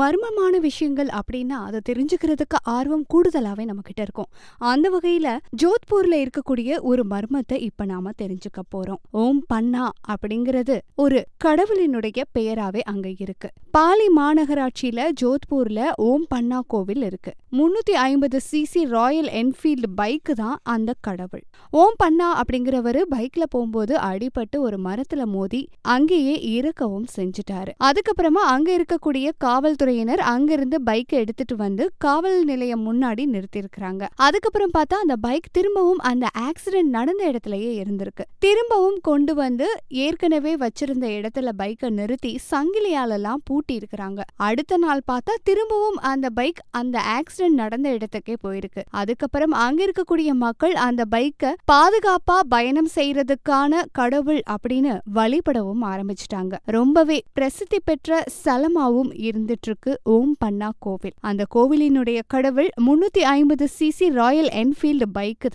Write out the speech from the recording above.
மர்மமான விஷயங்கள் அப்படின்னா அதை தெரிஞ்சுக்கிறதுக்கு ஆர்வம் கூடுதலாவே நம்ம கிட்ட இருக்கும். அந்த வகையில ஜோத்பூர்ல இருக்கக்கூடிய ஒரு மர்மத்தை இப்ப நாம தெரிஞ்சுக்க போறோம். ஓம் பன்னா அப்படிங்கிறது ஒரு கடவுளினுடைய பெயராவே அங்க இருக்கு. பாலி மாநகராட்சியில ஜோத்பூர்ல ஓம் பன்னா கோவில் இருக்கு. முன்னூத்தி ஐம்பது சிசி ராயல் என்ஃபீல்டு பைக் தான் அந்த கடவுள். ஓம் பன்னா அப்படிங்கிறவர் பைக்ல போகும்போது அடிபட்டு ஒரு மரத்துல மோதி அங்கேயே இறக்கவும் செஞ்சுட்டாரு. அதுக்கப்புறமா அங்க இருக்கக்கூடிய காவல்துறையினர் அங்கிருந்து பைக்கை எடுத்துட்டு வந்து காவல் நிலையம் முன்னாடி நிறுத்தியிருக்கிறாங்க. அதுக்கப்புறம் பார்த்தா அந்த பைக் திரும்பவும் அந்த ஆக்சிடென்ட் நடந்த இடத்துலயே இருந்திருக்கு. திரும்பவும் கொண்டு வந்து ஏற்கனவே வச்சிருந்த இடத்துல பைக்கை நிறுத்தி சங்கிலியாலெல்லாம் பூட்டி இருக்கிறாங்க அடுத்த நாள் பார்த்தா திரும்பவும் அந்த பைக் அந்த ஆக்சிடென்ட் நடந்த இடத்துக்கே போயிருக்கு. அதுக்கப்புறம் அங்க இருக்கக்கூடிய மக்கள் அந்த பைக்கை பாதுகாப்பா பயணம் செய்யறதுக்கான கடவுள் அப்படின்னு வழிபடவும் ஆரம்பிச்சிட்டாங்க. ரொம்பவே பிரசித்தி பெற்ற ஸ்தலமாவும் இருந்துட்டு இருக்கு ஓம் பன்னா கோவில். அந்த கோவிலினுடைய கடவுள் முன்னூத்தி ஐம்பது சிசி ராயல் என்ஃபீல்டு பைக்கு தான்